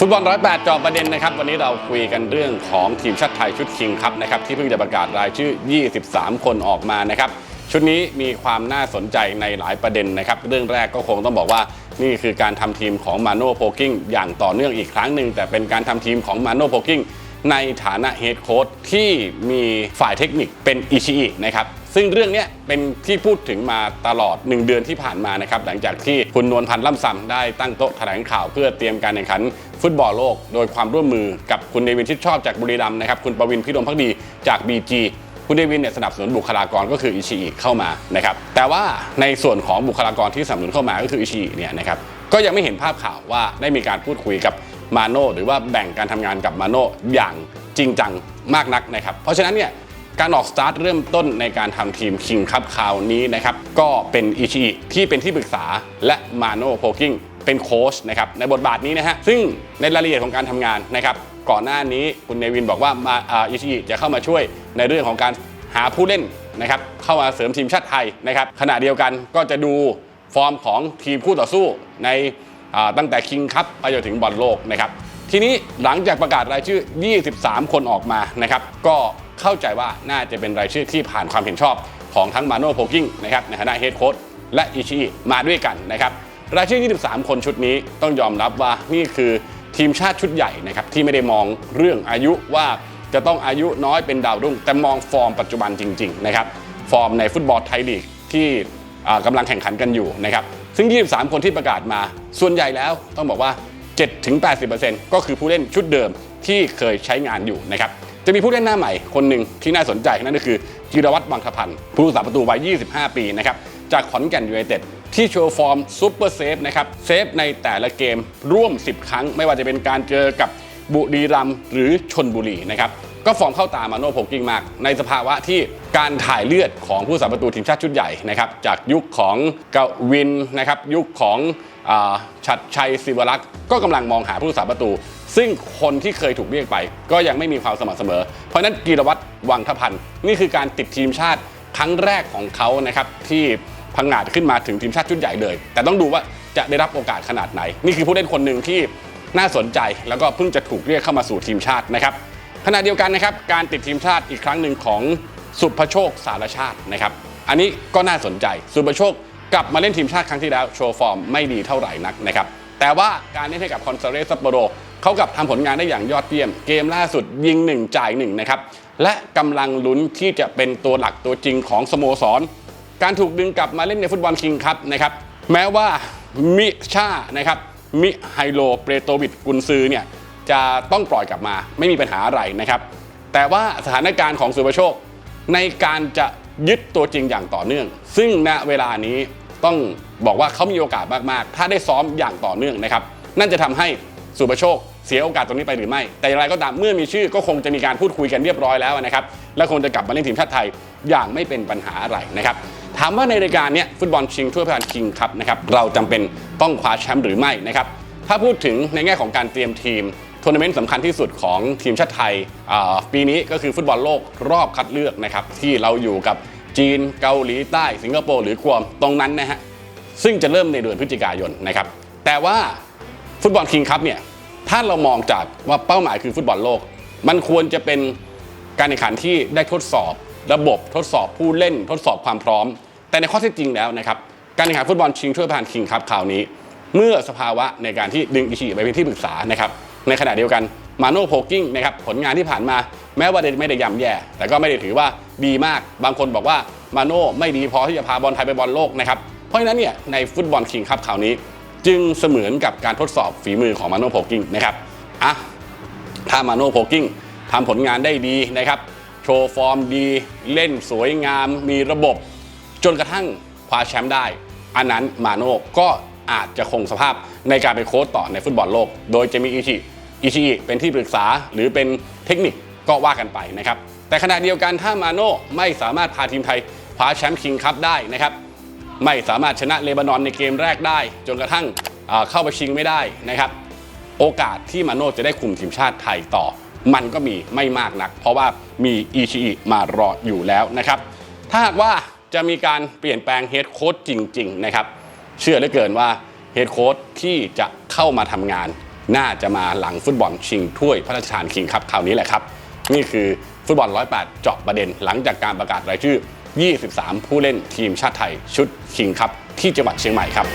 ฟุตบอลร้อยแปดจอประเด็นนะครับ วันนี้เราคุยกันเรื่องของทีมชาติไทยชุดคิงครับนะครับ ที่เพิ่งจะประกาศรายชื่อ 23 คนออกมานะครับ ชุดนี้มีความน่าสนใจในหลายประเด็นนะครับ เรื่องแรกก็คงต้องบอกว่านี่คือการทำทีมของมาโน่โพกิ้งอย่างต่อเนื่องอีกครั้งหนึ่งแต่เป็นการทำทีมของมาโน่โพกิ้งในฐานะเฮดโค้ชที่มีฝ่ายเทคนิคเป็นอิชิอินะครับ ซึ่งเรื่องนี้เป็นที่พูดถึงมาตลอด 1 เดือนที่ผ่านมานะครับหลังจากที่คุณนวลพันธ์ล่ำซำได้ตั้งโต๊ะแถลงข่าวเพื่อเตรียมการแข่งขันฟุตบอลโลก โดยความร่วมมือกับคุณเนวินชิดชอบจากบุรีรัมย์นะครับคุณประวินพิรมพักดีจาก BG คุณเนวินเนี่ยสนับสนุนบุคลากรก็คืออิชิอิเข้ามานะครับแต่ว่าในส่วนของบุคลากรที่สนับสนุนเข้ามาก็คืออิชิอิเนี่ยนะครับก็ยังไม่เห็นภาพข่าวว่าได้มีการพูดคุยกับมาโน่หรือว่าแบ่งการทำงานกับมาโน่อย่างจริงจังมากนักนะครับเพราะฉะนั้นเนี่ย การออกสตาร์ทเริ่มต้นในการทำทีมคิงคัพคราวนี้นะครับ ก็เป็นอิชิอิที่เป็นที่ปรึกษาและมาโนโพกิ้งเป็นโค้ชนะครับในบทบาทนี้นะฮะซึ่งในรายละเอียดของการทำงานนะครับ ก่อนหน้านี้คุณเนวินบอกว่ามาอิชิอิจะเข้ามาช่วยในเรื่องของการหาผู้เล่นนะครับเข้ามาเสริมทีมชาติไทยนะครับขณะเดียวกันก็จะดูฟอร์มของทีมคู่ต่อสู้ในตั้งแต่คิงคัพไปจนถึงบอลโลกนะครับทีนี้หลังจากประกาศรายชื่อ 23 คนออกมานะครับ ก็ เข้าใจว่าน่าจะเป็นรายชื่อที่ผ่านความเห็นชอบของทั้งมาโน่โพกิ้งนะครับในฐานะเฮดโค้ชและอิชิอิมาด้วยกันนะครับรายชื่อ 23 คนชุดนี้ต้องยอมรับว่านี่คือทีมชาติชุดใหญ่นะครับที่ไม่ได้มองเรื่องอายุว่าจะต้องอายุน้อยเป็นดาวรุ่ง แต่มองฟอร์มปัจจุบันจริงๆนะครับฟอร์มในฟุตบอลไทยลีกที่อ่ากำลังแข่งขันกันอยู่นะครับซึ่ง 23 คนที่ประกาศมา ส่วนใหญ่แล้วต้องบอกว่า 7-80%ก็คือผู้เล่นชุดเดิมที่เคยใช้งานอยู่นะครับ จะมีผู้เล่นหน้าใหม่คนหนึ่งที่น่าสนใจนั่นก็คือจิรวัตรบังทพันธ์ผู้รักษาประตูวัย 25 ปีนะครับจากขอนแก่นยูไนเต็ดที่โชว์ฟอร์มซูเปอร์เซฟนะครับเซฟในแต่ละเกมร่วม 10 ครั้ง ไม่ว่าจะเป็นการเจอกับบุรีรัมย์หรือชนบุรีนะครับก็ฟอร์มเข้าตามาโน่โพกิ้งมาก ในสภาวะที่ การถ่ายเลือดของผู้สาประตูทีมชาติชุดใหญ่นะครับจากยุคของกวินนะครับยุคของอชัดชัยศิวรักษ์ก็กำลังมองหาผู้สาประตู ซึ่งคนที่เคยถูกเรียกไป ก็ยังไม่มีความสม่ำเสมอ เพราะฉะนั้นกีรวัตรวังทพันธ์นี่คือการติดทีมชาติครั้งแรกของเขานะครับที่พังงาดขึ้นมาถึงทีมชาติชุดใหญ่เลย แต่ต้องดูว่าจะได้รับโอกาสขนาดไหน นี่คือผู้เล่นคนหนึ่งที่น่าสนใจ แล้วก็เพิ่งจะถูกเรียกเข้ามาสู่ทีมชาตินะครับขณะเดียวกันนะครับการติดทีมชาติอีกครั้งหนึ่งของ สุภโชคสารชาตินะครับ อันนี้ก็น่าสนใจสุภโชคกลับมาเล่นทีมชาติครั้งที่แล้วโชว์ฟอร์มไม่ดีเท่าไหร่นักนะครับแต่ว่าการเล่นให้กับคอนเซเรสซัปโปโรเขากลับทำผลงานได้อย่างยอดเยี่ยม เกมล่าสุดยิง 1 จ่าย1นะครับและกำลังลุ้นที่จะเป็นตัวหลักตัวจริงของสโมสร การถูกดึงกลับมาเล่นในฟุตบอลคิงครับนะครับแม้ว่ามิชานะครับมิไฮโลเปโตวิดกุนซือเนี่ยจะต้องปล่อยกลับมาไม่มีปัญหาอะไรนะครับแต่ว่าสถานการณ์ของสุภโชค ในการจะยึดตัวจริงอย่างต่อเนื่อง ซึ่งณเวลานี้ต้องบอกว่าเขามีโอกาสมาก ๆ ถ้าได้ซ้อมอย่างต่อเนื่องนะครับ นั่นจะทำให้สุภโชคเสียโอกาสตรงนี้ไปหรือไม่ แต่อย่างไรก็ตามเมื่อมีชื่อก็คงจะมีการพูดคุยกันเรียบร้อยแล้วนะครับ และคงจะกลับมาเล่นทีมชาติไทยอย่างไม่เป็นปัญหาอะไรนะครับ ถามว่าในรายการเนี้ยฟุตบอลชิงถ้วยพระราชคิงครับนะครับ เราจำเป็นต้องคว้าแชมป์หรือไม่นะครับ ถ้าพูดถึงในแง่ของการเตรียมทีม ทัวร์นาเมนต์สำคัญที่สุดของทีมชาติไทยปีนี้ก็คือฟุตบอลโลกรอบคัดเลือกนะครับที่เราอยู่กับจีนเกาหลีใต้ สิงคโปร์หรือกวมตรงนั้นนะฮะซึ่งจะเริ่มในเดือนพฤศจิกายนนะครับแต่ว่าฟุตบอลคิงคัพเนี่ยถ้าเรามองจากว่าเป้าหมายคือฟุตบอลโลก มันควรจะเป็นการแข่งขันที่ได้ทดสอบ ระบบทดสอบผู้เล่นทดสอบความพร้อม แต่ในข้อเท็จจริงแล้วนะครับการแข่งขันฟุตบอลชิงถ้วยพระราชทานคิงคัพคราวนี้ เมื่อสภาวะในการที่ดึงอิชิไปเป็นที่ปรึกษานะครับ ในขณะเดียวกันมาโน่โพกิ้งนะครับผลงานที่ผ่านมาแม้ว่าไม่ได้ย่ำแย่ แต่ก็ไม่ได้ถือว่าดีมาก บางคนบอกว่ามาโน่ไม่ดีพอที่จะพาบอลไทยไปบอลโลกนะครับเพราะฉะนั้นเนี่ยในฟุตบอลคิงคัพคราวนี้ จึงเสมือนกับการทดสอบฝีมือของมาโน่โพกิ้งนะครับอะถ้ามาโน่โพกิ้งทำผลงานได้ดีนะครับโชว์ฟอร์มดี เล่นสวยงาม มีระบบ จนกระทั่งคว้าแชมป์ได้ อันนั้นมาโน่ก็อาจจะคงสภาพในการเป็นโค้ชต่อในฟุตบอลโลก โดยจะมีอิชิ อิชิเป็นที่ปรึกษาหรือเป็นเทคนิคก็ว่ากันไปนะครับ แต่ขณะเดียวกันถ้ามาโน่ไม่สามารถพาทีมไทยคว้าแชมป์คิงคัพได้นะครับ ไม่สามารถชนะเลบานอนในเกมแรกได้ จนกระทั่งเข้าไปชิงไม่ได้นะครับ โอกาสที่มาโน่จะได้คุมทีมชาติไทยต่อ มันก็มีไม่มากนัก เพราะว่ามีอีชีมารออยู่แล้วนะครับ ถ้าหากว่าจะมีการเปลี่ยนแปลงเฮดโค้ชจริง ๆ นะครับ เชื่อเหลือเกินว่าเฮดโค้ชที่จะเข้ามาทำงาน น่าจะมาหลังฟุตบอลชิงถ้วยพระราชทานคิงครับคราวนี้แหละครับ นี่คือฟุตบอล 108 เจาะประเด็นหลังจากการประกาศรายชื่อ 23 ผู้เล่นทีมชาติไทยชุดคิงครับที่จังหวัดเชียงใหม่ครับ